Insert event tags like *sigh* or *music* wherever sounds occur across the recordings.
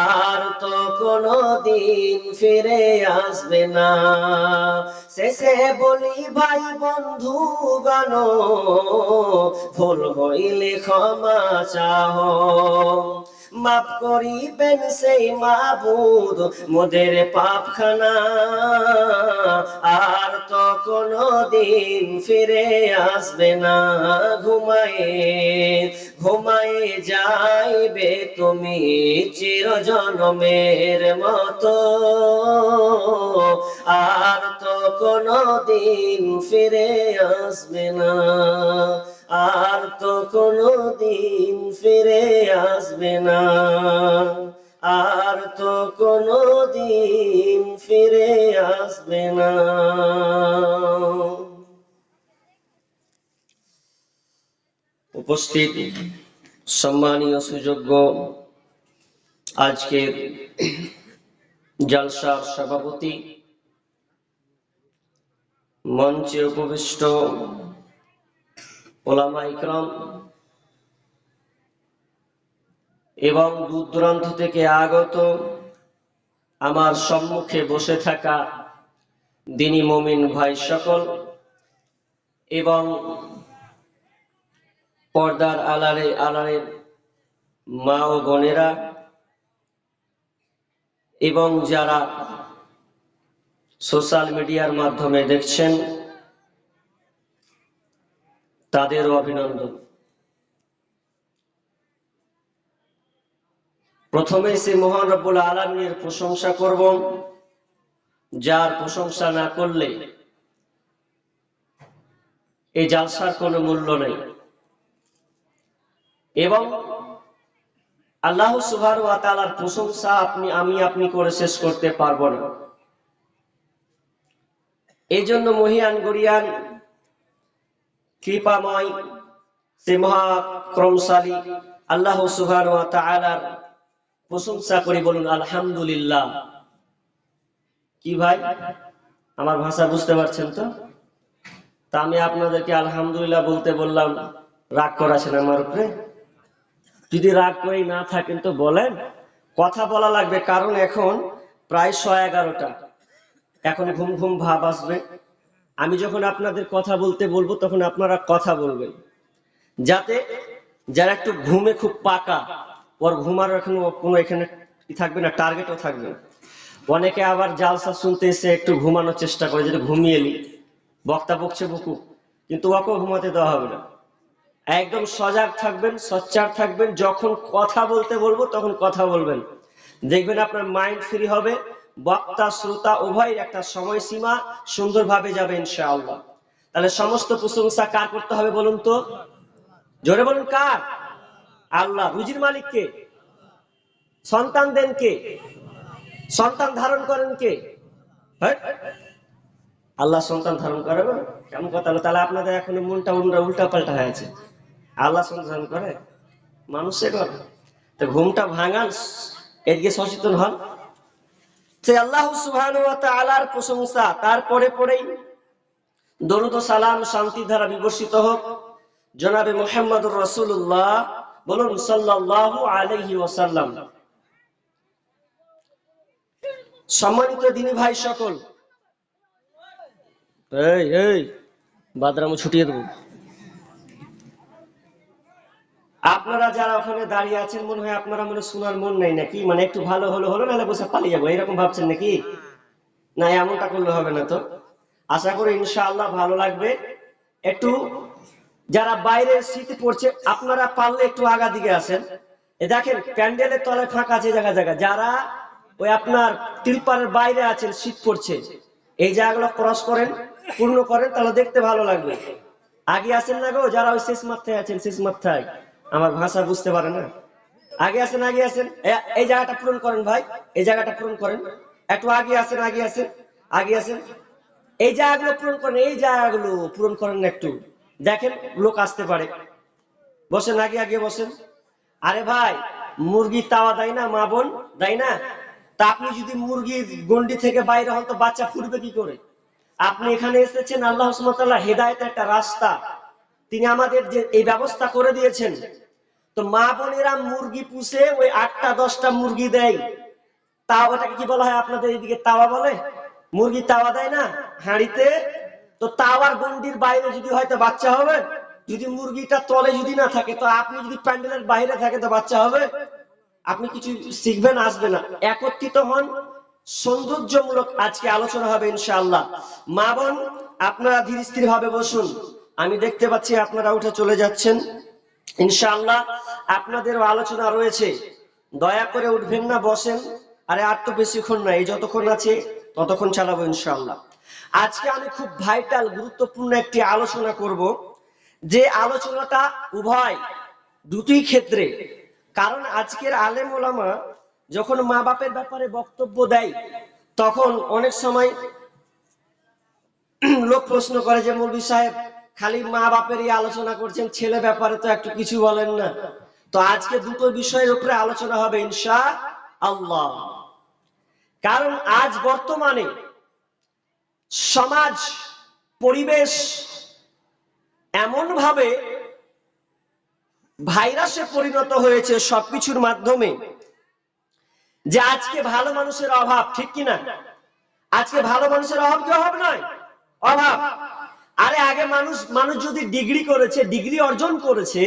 আর তো কোনো দিন ফিরে আসবে না। শেষে বলি, ভাই বন্ধু গান ভুল হইলে ক্ষমা চাহ মাফ করিবেন সেই মাবুদ মোদের পাপখানা। আর তো কোনো দিন ফিরে আসবে না। ঘুমায়ে ঘুমায়ে যাইবে তুমি চির জনমের মতো। আর তো কোনো দিন ফিরে আসবে না। আর তো কোনো দিন ফিরে আসবে না। আর তো কোনো দিন ফিরে আসবে না। উপস্থিত সম্মানীয় সুযোগ্য আজকের জলসার সভাপতি, মঞ্চে উপবিষ্ট ওলামা ইকরাম, এবং দূর থেকে আগত আমার সম্মুখে বসে থাকা দিনী মমিন ভাই সকল, এবং পর্দার আলারে আলারের মা ও বোনেরা, এবং যারা সোশ্যাল মিডিয়ার মাধ্যমে দেখছেন তাদেরও অভিনন্দন। প্রথমে সে মহান রব্বুল আলমীর প্রশংসা করব, যার প্রশংসা না করলে এই জালসার কোনো মূল্য নেই। এবং আল্লাহ সুহার তালার প্রশংসা আপনি, আমি আপনি করে শেষ করতে পারব না। এই জন্য মহিয়ান গরিয়ান কৃপাময়, সে মহাক্রমশালী, আল্লাহ সুহান প্রশংসা করি বলুন, আলহামদুলিল্লাহ। কি ভাই? আমার ভাষা বুঝতে পারছেন তো? তা আমি আপনাদেরকে আলহামদুলিল্লাহ বলতে বললাম, রাগ করাছেন আমার উপরে? যদি রাগ করে না থাকেন তো বলেন। কথা বলা লাগবে, কারণ এখন প্রায় ছয় এগারোটা। এখন ঘুম ঘুম ভাব আসবে। আমি যখন আপনাদের কথা বলতে বলব, তখন আপনারা কথা বলবেন। যাতে যারা একটু ঘুমে খুব পাকা, ওর ঘুমার এখন কোনো এখানে থাকবে না টার্গেটও থাকবে না। অনেকে আবার জালসা শুনতে এসে একটু ঘুমানোর চেষ্টা করে যেটা ঘুমিয়ে এলি বক্তা বকছে বকুক, কিন্তু ওকেও ঘুমাতে দেওয়া হবে না। একদম সজাগ থাকবেন, সচ্চার থাকবেন, যখন কথা বলতে বলব, তখন কথা বলবেন। দেখবেন আপনার মাইন্ড ফ্রি হবে বক্তা, শ্রোতা উভয় একটা সময়সীমা সুন্দরভাবে যাবে ইনশাআল্লাহ। তাহলে সমস্ত প্রশংসা কার করতে হবে বলুন তো? জোরে বলুন কার? আল্লাহ, রুজির মালিক কে সন্তান দেন কে সন্তান ধারণ করেন কে? হ্যাঁ? আল্লাহ সন্তান ধারণ করে কেমন কথা হলো তাহলে আপনাদের এখন মনটা উল্টা উল্টা পাল্টা হয়েছে আল্লাহ সন্তান ধারণ করে? মানুষে করে তো ঘুমটা ভাঙান, এদিকে সচেতন হন। সে আল্লাহ সুবহান ওয়া তাআলার প্রশংসা, তারপরে পরেই দরুদ সালাম শান্তি ধারা বিবর্ষিত হোক। জনাবে মোহাম্মদ রসুল্লাহ বলুন সাল্লাল্লাহু আলাইহি ওয়াসাল্লাম। সম্মানিত দিনী ভাই সকল। এই এই, বাদরামু ছুটিয়ে দেবো। আপনারা যারা ওখানে দাঁড়িয়ে আছেন, মনে হয় আপনারা মনে শোনার মন নাই নাকি? মানে একটু ভালো হলো হলো নাহলে বসে পালিয়ে যাব? এরকম ভাবছেন নাকি? না, এমনটা করলে হবে না তো। আশা করি ইনশাআল্লাহ ভালো লাগবে। একটু যারা বাইরে শীতে পড়ছে, আপনারা পারলে একটু আগা দিকে আসেন। দেখেন, প্যান্ডেলের তলায় ফাঁকা আছে জায়গা জায়গা। যারা ওই আপনার তিলপাড়ের বাইরে আছেন, শীত পড়ছে, এই জায়গাগুলো ক্রস করেন, পূর্ণ করেন, তাহলে দেখতে ভালো লাগবে। আগে আছেন না গো, যারা ওই শেষ মাথায় আছেন, শেষ মাথায় আমার ভাষা বুঝতে পারে না। আগে আছেন আগে আছেন এই জায়গাটা পূরণ করেন ভাই। এই জায়গাটা পূরণ করেন। একটু আগে আছেন আগে আছেন আগে আছেন এই জায়গাগুলো পূরণ করেন, এই জায়গাগুলো পূরণ করেন একটু। দেখেন, লোক আসতে পারে। বসেন, আগে আগে বসেন। আরে ভাই, মুরগি তাওয়া দেয় না, মা বোন? দেয় না? তা আপনি যদি মুরগির গন্ডি থেকে বাইরে হন, তো বাচ্চা ফুটবে কি করে? আপনি এখানে এসেছেন, আল্লাহ হেদায়তের একটা রাস্তা। তিনি আমাদের যে এই ব্যবস্থা করে দিয়েছেন তো মা বোনেরা মুরগি পুষে ওই আটটা, দশটা মুরগি দেয়। তা ওটাকে কি বলা হয় আপনাদের এদিকে তাওয়া বলে? মুরগি তাওয়া দেয় না? হাঁড়িতে। তো তাওয়ার গন্ডির বাইরে যদি হয়তো বাচ্চা হবে। যদি মুরগিটা তলে যদি না থাকে, তো আপনি যদি প্যান্ডেলের বাইরে থাকে তো বাচ্চা হবে। আপনি কিছু শিখবেন আসবে না। একত্রিত হন। সৌন্দর্যমূলক আজকে আলোচনা হবে, ইনশাআল্লাহ। মা বোন, আপনারা ধীর স্থির ভাবে বসুন। আমি দেখতে পাচ্ছি আপনারা উঠে চলে যাচ্ছেন। ইনশাআল্লাহ আপনাদেরও আলোচনা রয়েছে। দয়া করে উঠবেন না, বসেন। আরে আর তো বেশিক্ষণ না এই যতক্ষণ আছে ততক্ষণ চালাবো ইনশাআল্লাহ। আজকে আমি খুব ভাইটাল, গুরুত্বপূর্ণ একটি আলোচনা করব। যে আলোচনাটা উভয় দুটি ক্ষেত্রে। কারণ আজকের আলেম ওলামা যখন মা বাপের ব্যাপারে বক্তব্য দেয়, তখন অনেক সময় লোক প্রশ্ন করে যে মৌলবী সাহেব খালি মা বাপেরই আলোচনা করছেন, ছেলে ব্যাপারে তো একটু কিছু বলেন না। তো আজকে দুটো বিষয়ের উপরে আলোচনা হবে ইনশা আল্লাহ। কারণ আজ বর্তমানে সমাজ, পরিবেশ এমন ভাবে ভাইরাসে পরিণত হয়েছে সবকিছুর মাধ্যমে যে আজকে ভালো মানুষের অভাব, ঠিক কিনা? আজকে ভালো মানুষের অভাব কি অভাব নয়? অভাব। আরে আগে মানুষ মানুষ যদি ডিগ্রি করেছে ডিগ্রি অর্জন করেছে,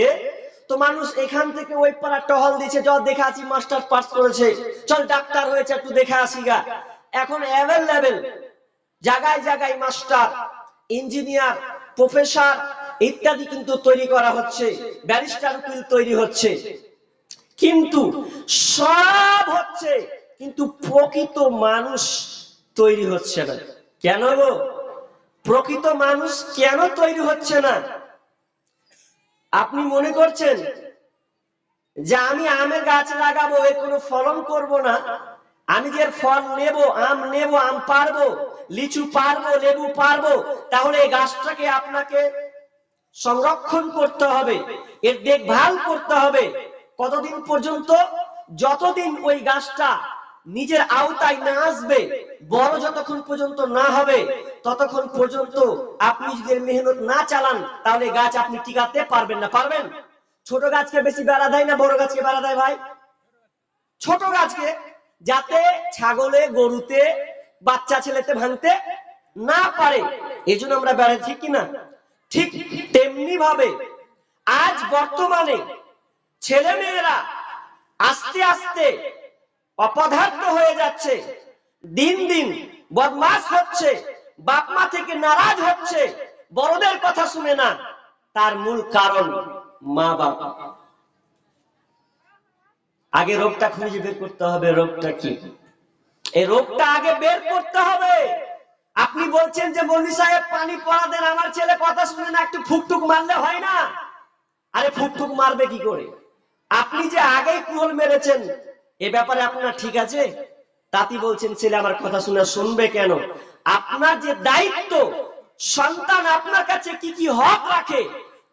তো মানুষ এখান থেকে ওই পাড়া টহল দিচ্ছে চল দেখে আসি মাস্টার পাস করেছে। চল, ডাক্তার হয়েছে, একটু দেখে আসি গা। এখন অ্যাভেলেবেল জায়গায় জায়গায় মাস্টার ইঞ্জিনিয়ার প্রফেসর ইত্যাদি কিন্তু তৈরি করা হচ্ছে ব্যারিস্টার উকিল তৈরি হচ্ছে। কিন্তু সব হচ্ছে, কিন্তু প্রকৃত মানুষ তৈরি হচ্ছে না। কেন গো? প্রকৃত মানুষ কেন তৈরি হচ্ছে না? আপনি মনে করছেন যে আমি আমের গাছ লাগাবো, এ কোনো ফলন করব না? আমি যে ফল নেব, আম নেব, আম পারব, লিচু পারব, লেবু পারব, তাহলে এই গাছটাকে আপনাকে সংরক্ষণ করতে হবে, এর দেখভাল করতে হবে। কতদিন পর্যন্ত? যতদিন ওই গাছটা নিজের আওতায় না আসবে বড় যতক্ষণ পর্যন্ত না হবে, ততক্ষণ পর্যন্ত আপনি যদি মেহনত না চালান, তাহলে গাছ আপনি টিকাতে পারবেন না। পারবেন? ছোট গাছকে বেশি বেড়া দেয় না, বড় গাছকে বেড়া দেয় ভাই? ছোট গাছকে যাতে ছাগলে, গরুতে, বাচ্চা ছেলেতে ভাঙতে না পারে এই জন্য আমরা বেড়া ঠিক কিনা? ঠিক তেমনি ভাবে আজ বর্তমানে ছেলে মেয়েরা আস্তে আস্তে অপদার্থ হয়ে যাচ্ছে। দিন দিন বদমাস হচ্ছে, বাপ মা থেকে নারাজ হচ্ছে, বড়দের কথা শুনে না। তার মূল কারণ মা বাবা আগে রোগটা খুঁজে বের করতে হবে, রোগটা কি? এই রোগটা আগে বের করতে হবে। আপনি বলছেন যে মল্লি সাহেব, পানি পড়া দেন, আমার ছেলে কথা শুনে না, একটু ফুকটুক মারলে হয় না? আরে ফুকটুক মারবে কি করে? আপনি যে আগেই কুহল মেরেছেন, এ ব্যাপারে আপনার ঠিক আছে? তাতি বলছেন, ছেলে, আমার কথা শুনে শুনবে কেন? আপনার যে দায়িত্ব, সন্তান আপনার কাছে কি কি হক রাখে,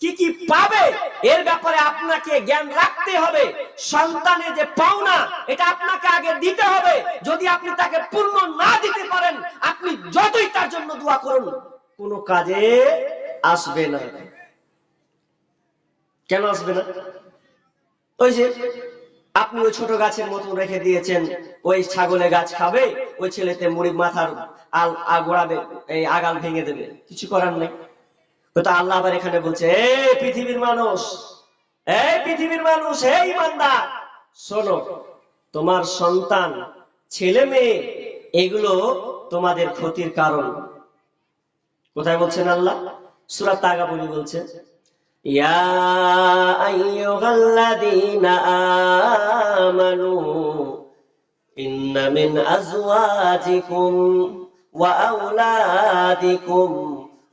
কি কি পাবে, এর ব্যাপারে আপনাকে জ্ঞান রাখতে হবে। সন্তানের যে পাওনা, এটা আপনাকে আগে দিতে হবে। যদি আপনি তাকে পূর্ণ না দিতে পারেন, আপনি যতই তার জন্য দোয়া করুন, কোনো কাজে আসবে না। কেন আসবে না? ওই যে আপনি ওই ছোট গাছের মতো রেখে দিয়েছেন, ওই ছাগলে গাছ খাবে, ওই ছেলেতে মুড়ি মাথার আল গোড়াবে এই আগাল ভেঙে দেবে। কিছু করার নেই। তো আল্লাহ আবার এখানে বলছে এই পৃথিবীর মানুষ এই পৃথিবীর মানুষ, এই ইমানদার শোনো, তোমার সন্তান, ছেলে মেয়ে, এগুলো তোমাদের ক্ষতির কারণ। কোথায় বলছেন আল্লাহ? সুরা তাগাবলি বলছে يا أيها الذين آمنوا إن من أزواجكم وأولادكم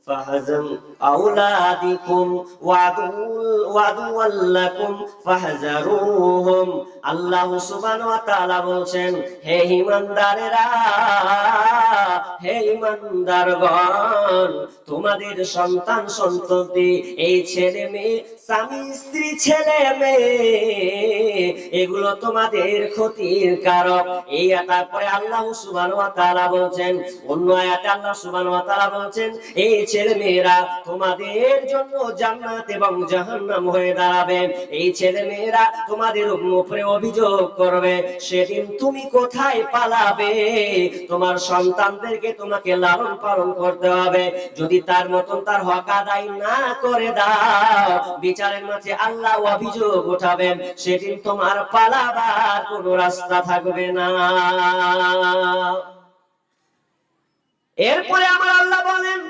فحزن أولادكم وعدو- وعدوا لكم فاحذروهم আল্লাহ সুবহানাহু ওয়া তাআলা বলছেন হে ঈমানদারেরা হে ঈমানদারগণ তোমাদের সন্তান সন্ততি এই ছেলে মেয়ে স্বামী স্ত্রী ছেলে মেয়ে এগুলো তোমাদের ক্ষতির কারক এই তারপরে আল্লাহ সুবহানাহু ওয়া তাআলা বলছেন অন্য আয়াতে আল্লাহ সুবহানাহু ওয়া তাআলা বলছেন এই ছেলে ছেলে মেয়েরা তোমাদের জন্য জান্নাত এবং জাহান্নাম হয়ে দাঁড়াবে। এই ছেলে মেয়েরা তোমাদের উপরে অভিযোগ করবে, সেদিন তুমি কোথায় পালাবে? তোমার সন্তানদেরকে তোমাকে লালন পালন করতে হবে। যদি তার মতন তার হক আদায় না করে দাও, বিচারের মাঝে আল্লাহ অভিযোগ উঠাবেন, সেদিন তোমার পালাবার কোনো রাস্তা থাকবে না। এরপরে আমার আল্লাহ বলেন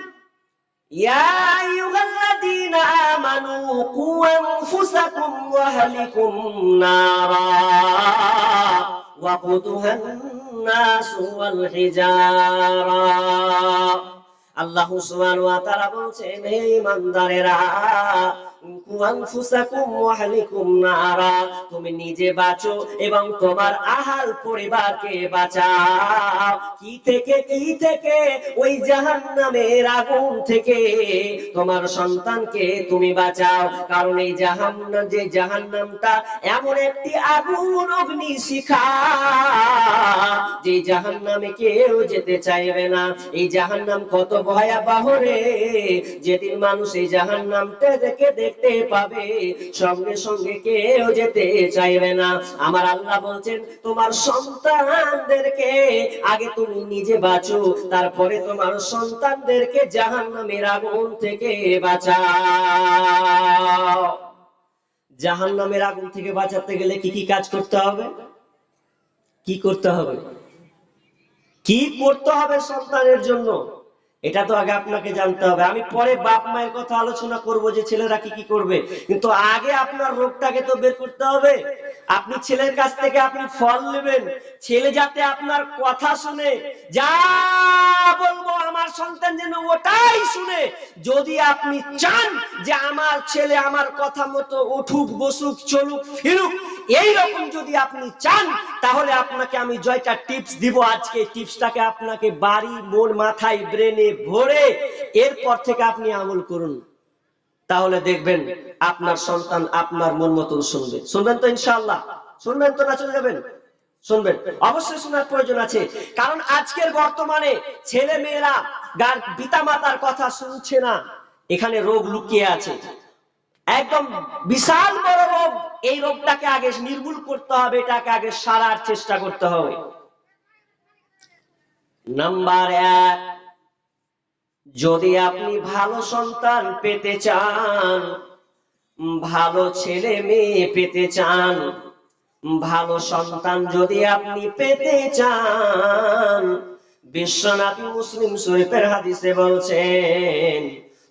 ইয়া আইয়ুহাল্লাযীনা আমানু কু আনফুসাকুম ওয়া আহলিকুম নারা ওয়াকুদুহা الناس والحجارة আল্লাহ সুবহানাহু ওয়া তাআলা বলছেন হে ঈমানদারেরা তুমি নিজে বাঁচো এবং তোমার আহাল পরিবারকে বাঁচাও। কি থেকে কি থেকে? ওই জাহান্নামের আগুন থেকে তোমার সন্তানকে তুমি বাঁচাও। কারণ এই জাহান্নাম, যে জাহান্নামটা এমন একটি আগুন অগ্নি শিখা। যে জাহান্নামে কেউ যেতে চাইবে না। এই জাহান্নাম কত ভয়াবহ রে। যেদিন মানুষ এই জাহান্নামটা দেখে দেখতে পাবে? সঙ্গে সঙ্গে কেউ যেতে চাইবে না। আমার আল্লাহ বলছেন, তোমার সন্তানদেরকে আগে তুমি নিজে বাঁচো, তারপরে তোমার সন্তানদেরকে জাহান্নামের আগুন থেকে বাঁচাও। জাহান্নামের আগুন থেকে বাঁচাতে গেলে কি কি কাজ করতে হবে? কি করতে হবে? কি করতে হবে সন্তানের জন্য? এটা তো আগে আপনাকে জানতে হবে। আমি পরে বাপ মায়ের কথা আলোচনা করব যে ছেলেরা কি কি করবে। কিন্তু আগে আপনার রোগটাকে তো বের করতে হবে। আপনি ছেলের কাছ থেকে আপনি ফল নেবেন। ছেলে যাতে আপনার কথা শুনে, যা বলব আমার সন্তান যেন ওটাই শুনে। যদি আপনি চান যে আমার ছেলে আমার কথা মতো উঠুক, বসুক, চলুক, ফিরুক এই রকম যদি আপনি চান, তাহলে আপনাকে আমি জয়টা টিপস দিব আজকে। টিপসটাকে আপনাকে বাড়ি, মন, মাথায় ব্রেনে ভরে এরপর থেকে আপনি আমল করুন। তাহলে দেখবেন আপনার সন্তান আপনার মন মতন শুনবে। শুনবেন তো ইনশাআল্লাহ? শুনবেন তো না চলে যাবেন? শুনবেন। অবশ্যই শোনার প্রয়োজন আছে। কারণ আজকের বর্তমানে ছেলে মেয়েরা পিতা মাতার কথা শুনছে না। এখানে রোগ লুকিয়ে আছে। একদম বিশাল বড় রোগ। এই রোগটাকে আগে নির্মূল করতে হবে, এটাকে আগে সারার চেষ্টা করতে হবে। নাম্বার এক, যদি আপনি ভালো সন্তান পেতে চান, ভালো ছেলে মেয়ে পেতে চান, ভালো সন্তান যদি আপনি পেতে চান, বিশ্বনাথী মুসলিম শরীফের হাদিসে বলছেন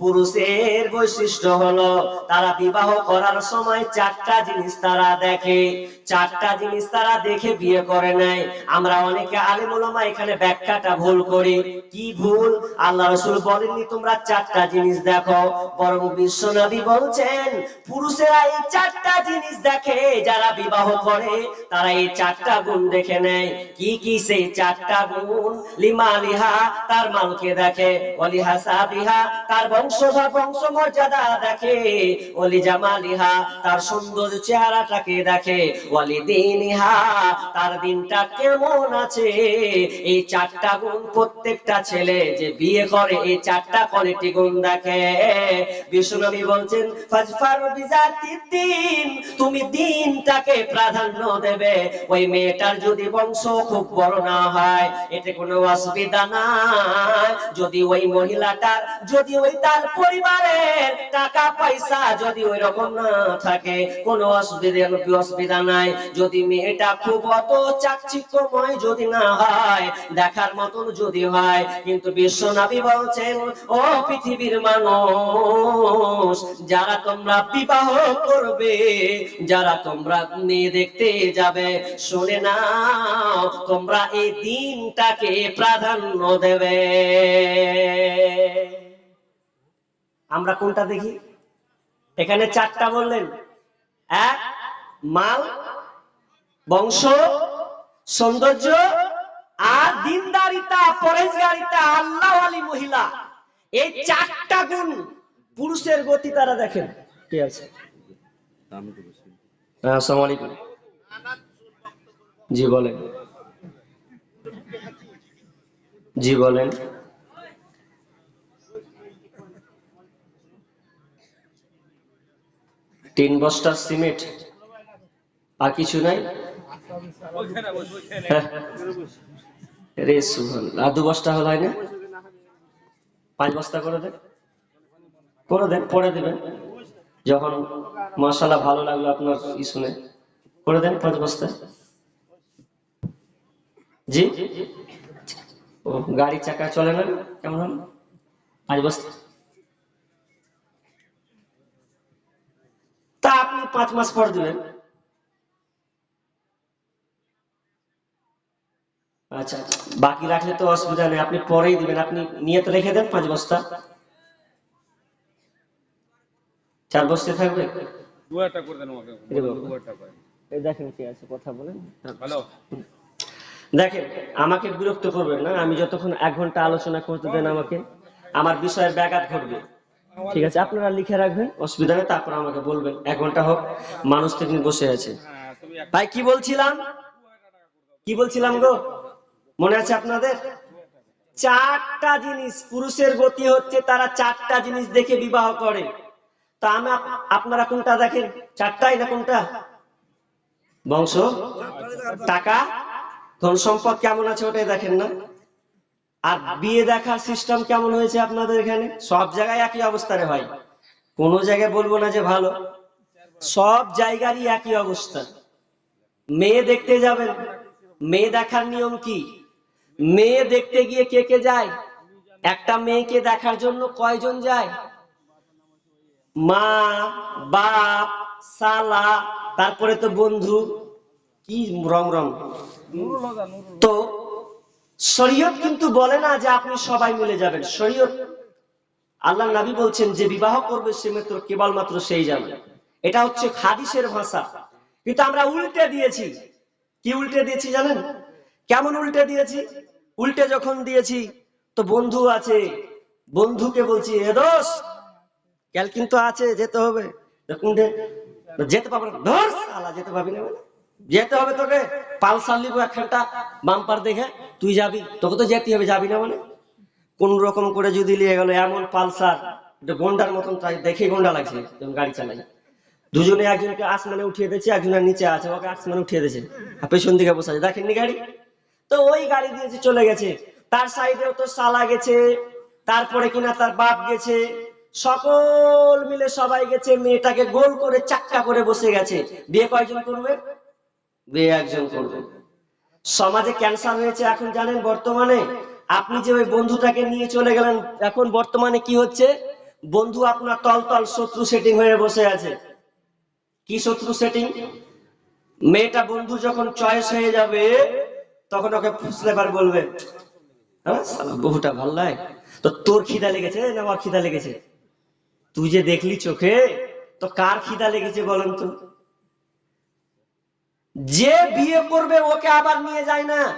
পুরুষের বৈশিষ্ট্য হলো, তারা বিবাহ করার সময় চারটা জিনিস তারা দেখে। চারটা জিনিস তারা দেখে বিয়ে করে নেয় আমরা অনেকে আলেমুলামা এখানে ব্যাখ্যাটা ভুল করি। কি ভুল? আল্লাহ রসুল বলেননি, তোমরা চারটা জিনিস দেখো। বরং বিশ্বনবী বলছেন, পুরুষেরা এই চারটা জিনিস দেখে, যারা বিবাহ করে, তারা এই চারটা গুণ দেখে নেয়। কি কি সেই চারটা গুণ? লিমা লিহা তার মালকে দেখে অলিহা সাবিহা তার বংশধর বংশ মর্যাদা দেখে অলি জামালিহা তার সুন্দর চেহারাটাকে দেখে অলি দিনিহা তার দিনটা কেমন আছে? এই চারটা গুণ প্রত্যেকটা ছেলে যে বিয়ে করে, এই চারটা কোয়ালিটি গুণ দেখে। বিষ্ণুনবী বলছেন, ফাজফার বিজাতির দিন, তুমি দিনটাকে প্রাধান্য দেবে। ওই মেয়েটার যদি বংশ খুব বড় না হয়, এতে কোনো অসুবিধা নাই। যদি ওই মহিলাটার, যদি ওই তার পরিবারের টাকা পয়সা যদি ওই রকম না থাকে, কোনো অসুবিধা অসুবিধা নাই। যদি মেয়েটা খুব অত চাকচিক্যময় যদি না হয়, দেখার মতন যদি হয়, কিন্তু বিশ্বনাথী বলছেন, ও পৃথিবীর মানুষ, যারা তোমরা বিবাহ করবে, যারা তোমরা মেয়ে দেখতে যাবে, শুনে নাও, তোমরা এই দিনটাকে প্রাধান্য দেবে। আমরা কোনটা দেখি? এখানে চারটা বললেন। এক, মাল, বংশ, সৌন্দর্য আর দিনদারিতা পরেজগারিতা আল্লাহ আলী মহিলা। এই চারটা গুণ পুরুষের গতি তারা দেখেন। ঠিক আছে? হ্যাঁ জি, বলেন। জি, বলেন। তিন বস্তা সিমেন্ট আর কিছু নাই। *laughs* রে সুহান আর দু বস্তা হল হয় না? পাঁচ বস্তা করে দেন। করে দেন পরে দেবেন। যখন মশালা ভালো লাগল আপনার ই শুনে। করে দেন পাঁচ বস্তা। জি? ও গাড়ি চাকা চলে না? কেমন পাঁচ বস্তা। তা আপনি পাঁচ মাস পর দিবেন। আচ্ছা আচ্ছা। বাকি রাখলে তো অসুবিধা নেই আপনি পরেই দিবেন আপনি নিয়ত রেখে দেন পাঁচ বস্তা। চার বস্তা থাকবে? দু করে দেন আমাকে এই বাবা। দু একটা করে। এই দেখেন কি আছে কথা বলেন। হ্যালো। দেখেন আমাকে বিরক্ত করবেন না আমি যতক্ষণ এক ঘণ্টা আলোচনা করতে দেন আমাকে আমার বিষয়ের ব্যাঘাত ঘটবে। ঠিক আছে, আপনারা লিখে রাখবেন। অসুবিধা নেই, তারপর আমাকে বলবেন। এক ঘণ্টা হোক, মানুষ থেকে বসে আছে। ভাই, কি বলছিলাম? কি বলছিলাম গো? মনে আছে আপনাদের? চারটা জিনিস, পুরুষের গতি হচ্ছে তারা চারটা জিনিস দেখে বিবাহ করে। তা আমি আপনারা কোনটা দেখেন? চারটাই না কোনটা? বংশ? টাকা? ধন সম্পদ কেমন আছে ওটাই দেখেন না? আর বিয়ে দেখার সিস্টেম কেমন হয়েছে আপনাদের এখানে? সব জায়গায় একই অবস্থা রে ভাই। কোন জায়গায় বলব না যে ভালো। সব জায়গারই একই অবস্থা। মেয়ে দেখতে যাবেন। মেয়ে দেখার নিয়ম কি? মেয়ে দেখতে গিয়ে কে কে যায়? একটা মেয়েকে দেখার জন্য কয়জন যায়? মা, বাপ সালা তারপরে তো বন্ধু। কি রং রং? তো শরীয়ত কিন্তু বলে না যে আপনি সবাই মিলে যাবেন। শরীয়ত আল্লাহ নবী বলছেন যে বিবাহ করবে সে মাত্র কেবলমাত্র সেই যাবে এটা হচ্ছে হাদিসের ভাষা। কিন্তু আমরা উল্টে দিয়েছি। কি উল্টে দিয়েছি জানেন? কেমন উল্টে দিয়েছি? উল্টে যখন দিয়েছি তো বন্ধু আছে। বন্ধুকে বলছি এ দোষ কাল কিন্তু আছে যেতে হবে। যেতে পারবে না। ধর শালা, যেতে পারবি না মানে? যেতে হবে তোকে। পালসার লিবো একখানটা বাম্পার দেখে, তুই যাবি। তোকে তো যেতে হবে, যাবি না মানে? কোন রকম করে যদি নিয়ে গেল এমন পালসার গন্ডার মতন দেখে গন্ডা লাগছে যখন গাড়ি চালাই দুজনে একজনকে আসমানে উঠিয়ে দিয়েছে, একজনের নিচে আছে, ওকে আসমানে উঠিয়ে দিয়েছে। আর পেছন দিকে বসে আছে। দেখেননি গাড়ি? তো ওই গাড়ি দিয়েছে চলে গেছে, তার সাইডেও তো সালা গেছে, তারপরে কিনা তার বাপ গেছে। সকল মিলে সবাই গেছে, মেয়েটাকে গোল করে চাক্কা করে বসে গেছে। বিয়ে কয়জন করবে? বিয়ে একজন করবে। সমাজে ক্যান্সার হয়েছে এখন জানেন বর্তমানে? আপনি যে ওই বন্ধুটাকে নিয়ে চলে গেলেন, এখন বর্তমানে কি হচ্ছে? বন্ধু আপনার তল তল শত্রু সেটিং হয়ে বসে আছে। কি শত্রু সেটিং মেয়েটা বন্ধু যখন চয়েস হয়ে যাবে, তখন ওকে ফুসলে বার বলবে হ্যাঁ বহুটা ভালো লাগে তো তোর খিদা লেগেছে? না, আমার খিদা লেগেছে। তুই যে দেখলি চোখে, তো কার খিদা লেগেছে বলেন তো? যে বিয়ে করবে, ওকে আবার নিয়ে যায় না।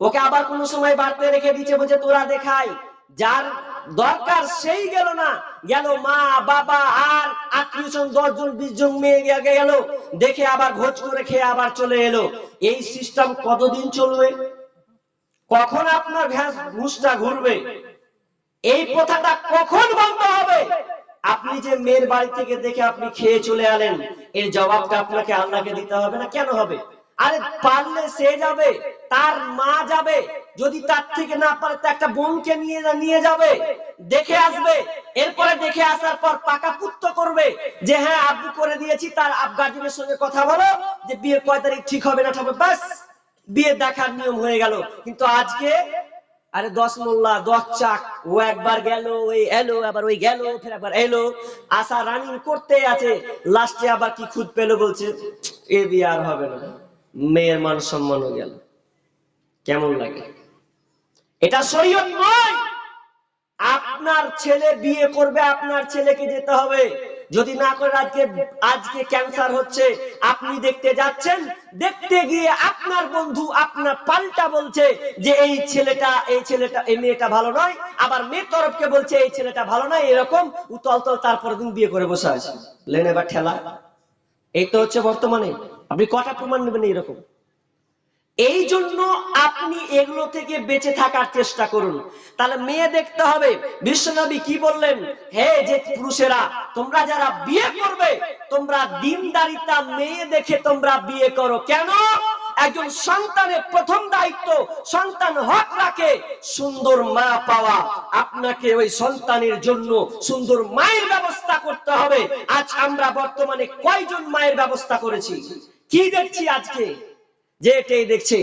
ওকে আবার কোনো সময় বাড়তে রেখে দিচ্ছে বলছে, তোরা দেখাই। যার দরকার সেই গেল না। গেল মা, বাবা, আর আত্মীয় দশ জন বিশ জন মেয়ে গেল। দেখে আবার ভোজ করে খেয়ে আবার চলে এলো। এই সিস্টেম কতদিন চলবে? কখন আপনার ঘুষটা ঘুরবে? এই প্রথাটা কখন বন্ধ হবে? আপনি যে মেয়ের বাড়ি থেকে দেখে আপনি খেয়ে চলে আলেন এর জবাবটা আপনাকে আল্লাহকে দিতে হবে না? কেন হবে? আরে পারলে সে যাবে, তার মা যাবে, যদি তার থেকে না পারে তো একটা বোনকে নিয়ে নিয়ে যাবে, দেখে আসবে, এরপরে দেখে আসার পর পাকা পুত্ত করবে, যে হ্যাঁ আব্বু করে দিয়েছি, তার আব গার্জেনের সঙ্গে কথা বলো, যে বিয়ে কয় তারিখ ঠিক হবে না, ঠিক হবে, ব্যাস, বিয়ে দেখার নিয়ম হয়ে গেল। কিন্তু আজকে আরে দশ মোল্লা, দশ চাক, ও একবার গেল ওই এলো, আবার ওই গেল, ফের একবার এলো। আশা রানিং করতে আছে, লাস্টে আবার কি খুদ পেল বলছে, এ দিয়ে আর হবে না। মেয়ের মান সম্মানও গেল। কেমন লাগে? এটা শরীয়ত নয়! আপনার ছেলে বিয়ে করবে, আপনার ছেলেকে যেতে হবে। যদি না করে আজকে আজকে ক্যান্সার হচ্ছে, আপনি দেখতে যাচ্ছেন, দেখতে গিয়ে আপনার বন্ধু আপনার পাল্টা বলছে যে এই ছেলেটা এই ছেলেটা, এই মেয়েটা ভালো নয়। আবার মেয়ের তরফকে বলছে, এই ছেলেটা ভালো নয়, এরকম উতল তল তারপর দিন বিয়ে করে বসে আছে। লেনে বা ঠেলা। এই তো হচ্ছে বর্তমানে। আপনি কটা প্রমাণ নেবেন এইরকম? এই জন্য আপনি এগুলো থেকে বেঁচে থাকার চেষ্টা করুন। তাহলে মেয়ে দেখতে হবে, বিশ্বনবী কি বললেন? হে যে পুরুষেরা, তোমরা যারা বিয়ে করবে, তোমরা দিনদারিতা মেয়ে দেখে তোমরা বিয়ে করো। কেন? একজন সন্তানের প্রথম দায়িত্ব সন্তান হক রাখে, সুন্দর মা পাওয়া। আপনাকে ওই সন্তানের জন্য সুন্দর মায়ের ব্যবস্থা করতে হবে। আজ আমরা বর্তমানে কয়জন মায়ের ব্যবস্থা করেছি? কি দেখছি আজকে? যে এটাই দেখছে,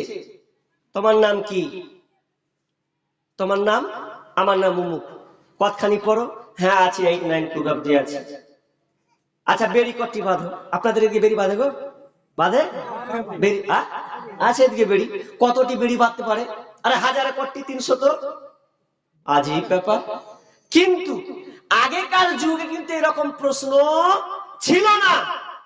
তোমার নাম কি? তোমার নাম? আমার নাম মুমুক কতখানি পড়ো? হ্যাঁ আছি এইট নাইন টু অব্দি আছে। আচ্ছা বেরি কটি বাঁধো। আপনাদের এদিকে বেরি বাঁধে গো? বাঁধে? বেরি? আছে এদিকে বেরি। কতটি বেরি বাঁধতে পারে? আরে, হাজারে কটি তিনশো তো? আজই ব্যাপার। কিন্তু আগেকার যুগে কিন্তু এরকম প্রশ্ন ছিল না।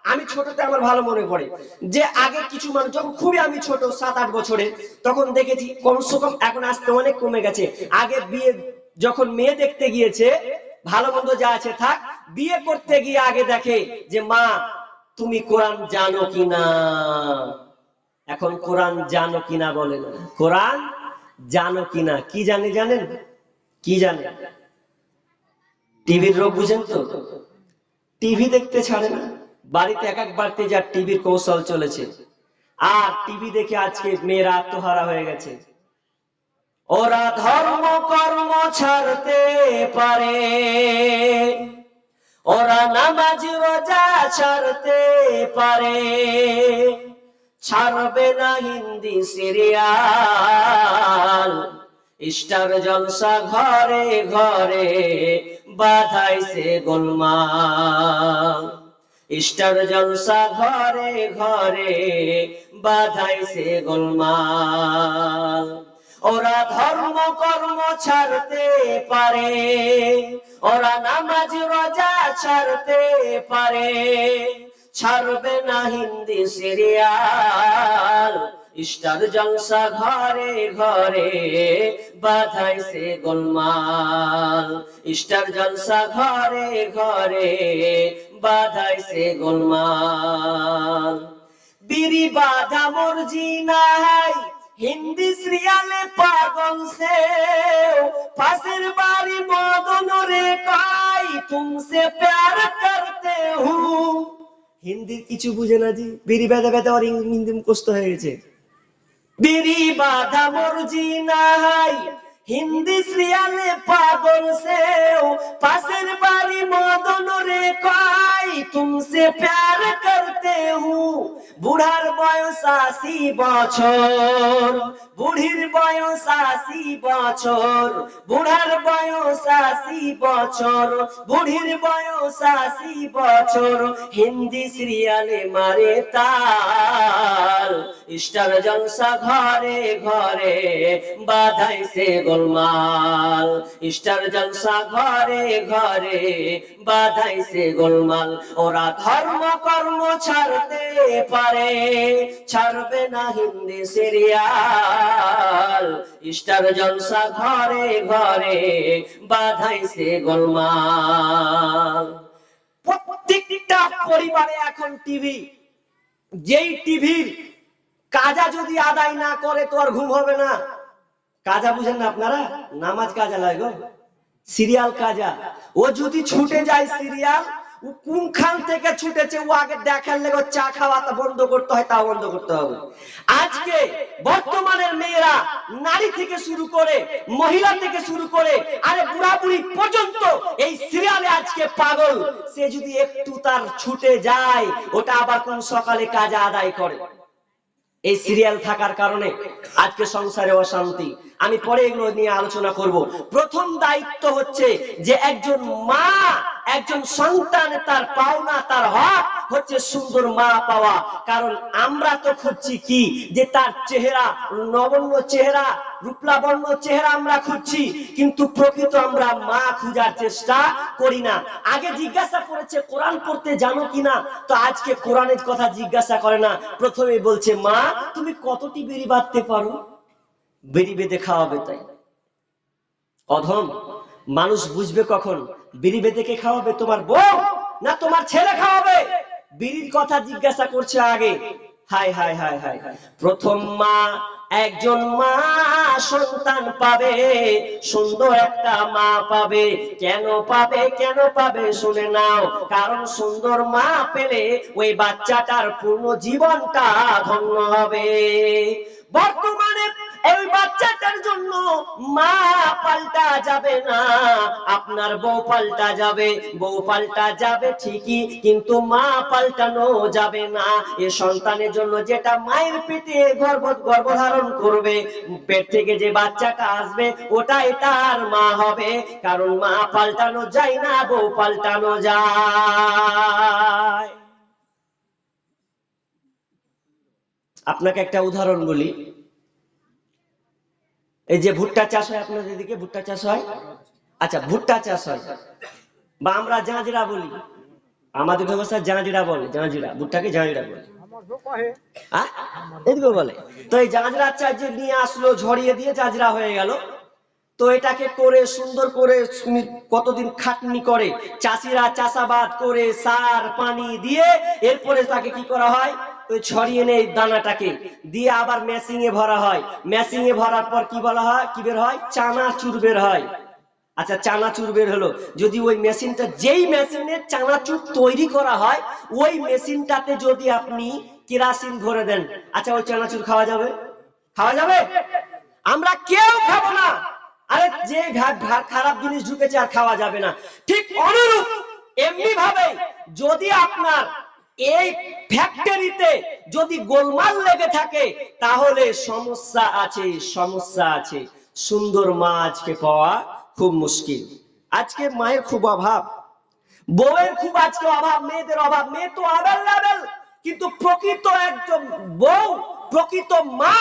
আমি ছোটতে আমার ভালো মনে পড়ে। যে আগে কিছু মানুষ, যখন খুবই আমি ছোট, সাত, আট বছরে তখন দেখেছি কমসে কম এখন আসতে অনেক কমে গেছে। আগে বিয়ে যখন মেয়ে দেখতে গিয়েছে, ভালো মন্দ যা আছে থাক, বিয়ে করতে গিয়ে আগে দেখে যে, মা, তুমি কোরআন জানো কিনা? এখন কোরআন জানো কিনা বলে না। কোরআন জানো কিনা? কি জানে জানেন? কি জানে? টিভির রোগ বুঝেন তো? টিভি দেখতে ছাড়ে না। বাড়িতে এক এক বাড়তে যা টিভির কৌশল চলেছে। আর টিভি দেখে আজকে মেয়েরা আত্মহারা হয়ে গেছে। ওরা ধর্ম কর্ম ছাড়তে পারে। ওরা নামাজ রোজা ছাড়তে পারে। ছাড়বে না হিন্দি সিরিয়াল। স্টার জলসা ঘরে ঘরে বাধাইছে গোলমাল। স্টার জলসা ঘরে ঘরে বাধাইছে গোলমাল। ওরা ধর্ম কর্ম ছাড়তে পারে, ওরা নামাজ রোজা ছাড়তে পারে। ছাড়বে না হিন্দি সিরিয়াল স্টার জলসা ঘরে ঘরে বাধাইছে গোলমাল। স্টার জলসা ঘরে ঘরে বাধাইছে গোলমাল বিড়ি বাধা মর্জি নাই হিন্দি সিরিয়ালে পাগল সে পাশের বাড়ি মদন রে কাই তুমসে প্যার করতে হু হিন্দির কিছু বুঝে না জি বিড়ি বেঁধে আর ইং- হিন্দি মুখস্থ হয়ে গেছে বিড়ি বাধা মর্জি নাই হিন্দি সিরিয়ালে পাগল সে পাশের বাড়ি মদন রে কাই তুমসে প্যার করতে হু। বুড়ার বয়স আশি বছর, বুড়ির বয়স আশি বছর, বুড়ার বয়স আশি বছর, বুড়ির বয়স আশি বছর, হিন্দি সিরিয়ালে মারে তাল। স্টার জলসা ঘরে ঘরে বাধাইছে গোলমাল স্টার জলসা ঘরে ঘরে বাধাইছে গোলমাল। ওরা ধর্ম কর্ম ছাড়তে পারে, ছাড়বে না হিন্দি সিরিয়াল। স্টার জলসা ঘরে ঘরে বাধাইছে গোলমাল। প্রত্যেকটা পরিবারে এখন টিভি। যেই টিভির কাজা যদি আদায় না করে তো আর ঘুম হবে না। কাজা বুঝেন না আপনারা? নামাজ কাজা লাগো সিরিয়াল কাজা। ও যদি ছুটে যায় সিরিয়াল, ও কোনখান থেকে ছুটেছে ও আগে দেখার লেগে চা খাওয়া তা বন্ধ করতে হয় তা বন্ধ করতে হবে। আজকে বর্তমানের মেয়েরা নারী থেকে শুরু করে, মহিলা থেকে শুরু করে, আরে বুড়া বুড়ি পর্যন্ত এই সিরিয়ালে আজকে পাগল। সে যদি একটু তার ছুটে যায়, ওটা আবার কোন সকালে কাজে আদায় করে। এই সিরিয়াল থাকার কারণে আজকে সংসারে অশান্তি। আমি পরে এগুলো নিয়ে আলোচনা করব। প্রথম দায়িত্ব হচ্ছে যে একজন মা, একজন সন্তান তার পাওনা, তার হক হচ্ছে সুন্দর মা পাওয়া। কারণ আমরা তো খুঁজছি কি? যে তার চেহারা, নগণ্য চেহারা রূপলাবণ্য চেহারা আমরা খুঁজছি, কিন্তু প্রকৃত আমরা মা খুঁজার চেষ্টা করি না। আগে জিজ্ঞাসা করেছে, কোরআন পড়তে জানো কিনা? তো আজকে কোরআনের কথা জিজ্ঞাসা করে না। প্রথমে বলছে, মা, তুমি কতটি বেরি বাঁধতে পারো? বেরি বেঁধে খাওয়াবে তাই। অধম, মানুষ বুঝবে কখন বিড়ি বেঁধে কে খাওয়াবে? তোমার বউ না তোমার ছেলে খাওয়াবে? বিড়ির কথা জিজ্ঞাসা করছে আগে। হাই হাই হাই হাই প্রথম মা একজন মা সন্তান পাবে, সুন্দর একটা মা পাবে। কেন পাবে কেন পাবে শুনে নাও। কারণ সুন্দর মা পেলে ওই বাচ্চাটার পূর্ণ জীবনটা ধন্য হবে। বর্তমানে এই বাচ্চাটার জন্য মা পাল্টা যাবে না। আপনার বউ পাল্টা যাবে, বউ পাল্টা যাবে ঠিকই, কিন্তু মা পাল্টানো যাবে না। এ সন্তানের জন্য যেটা মায়ের পেটে গর্ভ গর্ভধারণ করবে, পেট থেকে যে বাচ্চাটা আসবে, ওটাই তার মা হবে। কারণ মা পাল্টানো যায় না, বউ পাল্টানো যায়। আপনাকে একটা উদাহরণ বলি। এই যে ভুট্টা চাষ হয় আপনাদের দিকে ভুট্টা চাষ হয়? আচ্ছা ভুট্টা চাষ হয়। বা আমরা জাঁজরা বলি। আমাদের ব্যবস্থায় জাঁজরা বলে, জাঁজরা। ভুট্টাকে জাঁজরা বলে। এদিকে বলে। তো এই জাঁজরা চাষ যে নিয়ে আসলো ঝরিয়ে দিয়ে জাঁজরা হয়ে গেল। তো এটাকে করে সুন্দর করে কতদিন খাটনি করে, চাষিরা চাষাবাদ করে সার, পানি দিয়ে এরপরে তাকে কি করা হয়? ছড়িয়ে নেই দানাটাকে, দিয়ে আবার মেশিং এ ভরা হয়। মেশিং এ ভরার পর কি বলা হয়? কি বের হয়? চানাচুর বের হয়। আচ্ছা চানাচুর বের হলো। যদি ওই মেশিনটা যেই মেশিনে চানাচুর তৈরি করা হয়, ওই মেশিনটাতে যদি আপনি কেরাসিন ভরে দেন আচ্ছা ওই চানাচুর খাওয়া যাবে? খাওয়া যাবে? আমরা কেউ খাব না। আরে যে খারাপ জিনিস ঢুকেছে আর খাওয়া যাবে না। ঠিক অনুরূপ এমনি ভাবে যদি আপনার এই ফ্যাক্টরিতে যদি গোলমাল লেগে থাকে, তাহলে সমস্যা আছে সমস্যা আছে। সুন্দর মা আজকে পাওয়া খুব মুশকিল। আজকে মায়ের খুব অভাব। বউয়ের খুব আজকে অভাব, মেয়েদের অভাব। মেয়ে তো অ্যাভেলেবেল কিন্তু প্রকৃত একজন বউ, প্রকৃত মা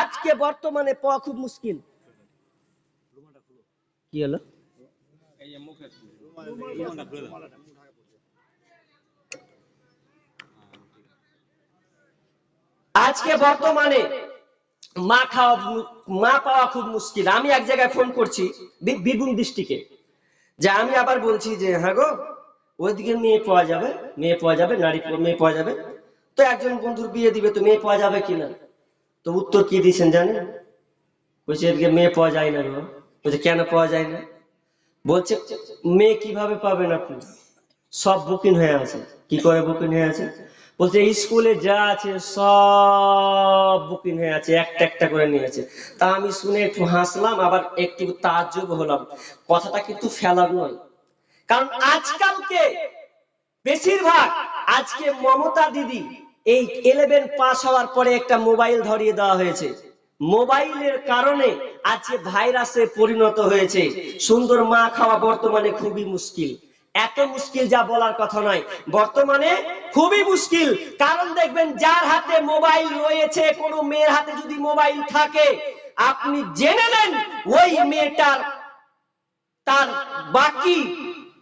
আজকে বর্তমানে পাওয়া খুব মুশকিল। কি হলো? আজকে বর্তমানে মা খাওয়া মা পাওয়া খুব মুশকিল। আমি এক জায়গায় ফোন করছি বি- বীরভূম ডিস্ট্রিক্টে। যে আমি আবার বলছি যে হ্যাঁ গো, ওইদিকে মেয়ে পাওয়া যাবে, মেয়ে পাওয়া যাবে, নারী মেয়ে পাওয়া যাবে। তো একজন বন্ধুর বিয়ে দিবে, তো মেয়ে পাওয়া যাবে কিনা? তো উত্তর কি দিয়েছেন জানেন? বলছে, এদিকে মেয়ে পাওয়া যায় না গো। বলছে, কেন পাওয়া যায় না? বলছে, মেয়ে কীভাবে পাবেন আপনি? সব বুকিং হয়ে আছে। কি করে বুকিং হয়ে আছে? বলছে, স্কুলে যা আছে সব বুকিং হয়ে আছে, একটা একটা করে নিয়েছে তা আমি শুনে একটু হাসলাম, আবার একটু তাজ্জব হলাম। কথাটা কিন্তু ফেলার নয়। কারণ আজকালকে বেশিরভাগ, আজকে মমতা দিদি এই ইলেভেন পাস হওয়ার পরে একটা মোবাইল ধরিয়ে দেওয়া হয়েছে। মোবাইলের কারণে আজকে ভাইরাসে পরিণত হয়েছে, সুন্দর মা খাওয়া বর্তমানে খুবই মুশকিল। এত মুশকিল যা বলার কথা নয়। বর্তমানে খুবই মুশকিল। কারণ দেখবেন, যার হাতে মোবাইল রয়েছে, কোনো মেয়ের হাতে যদি মোবাইল থাকে, আপনি জেনে নেন ওই মেয়েটার, তার বাকি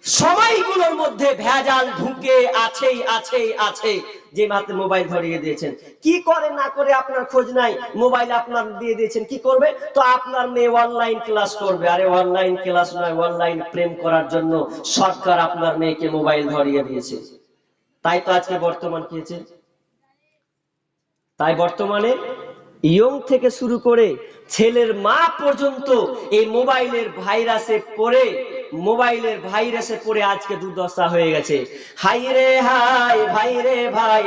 সময়গুলোর মধ্যে ভেজাল ঢুকে আছেই আছেই আছে যে মাত্র মোবাইল ধরিয়ে দিয়েছেন। কি করে না করে আপনার খোঁজ নাই? মোবাইল আপনার দিয়ে দিয়েছেন, কি করবে? তো আপনার মেয়ে অনলাইন ক্লাস করবে। আরে অনলাইন ক্লাস নয় অনলাইন প্রেম করার জন্য সরকার আপনার মেয়েকে মোবাইল ধরিয়ে দিয়েছে। তাই তো আজকে বর্তমান কি তাই বর্তমানে ইয়ং থেকে শুরু করে ছেলের মা পর্যন্ত এই মোবাইলের ভাইরাসে পড়ে মোবাইলের ভাইরাসে পড়ে আজকে দুর্দশা হয়ে গেছে। হাই রে হাই ভাই রে ভাই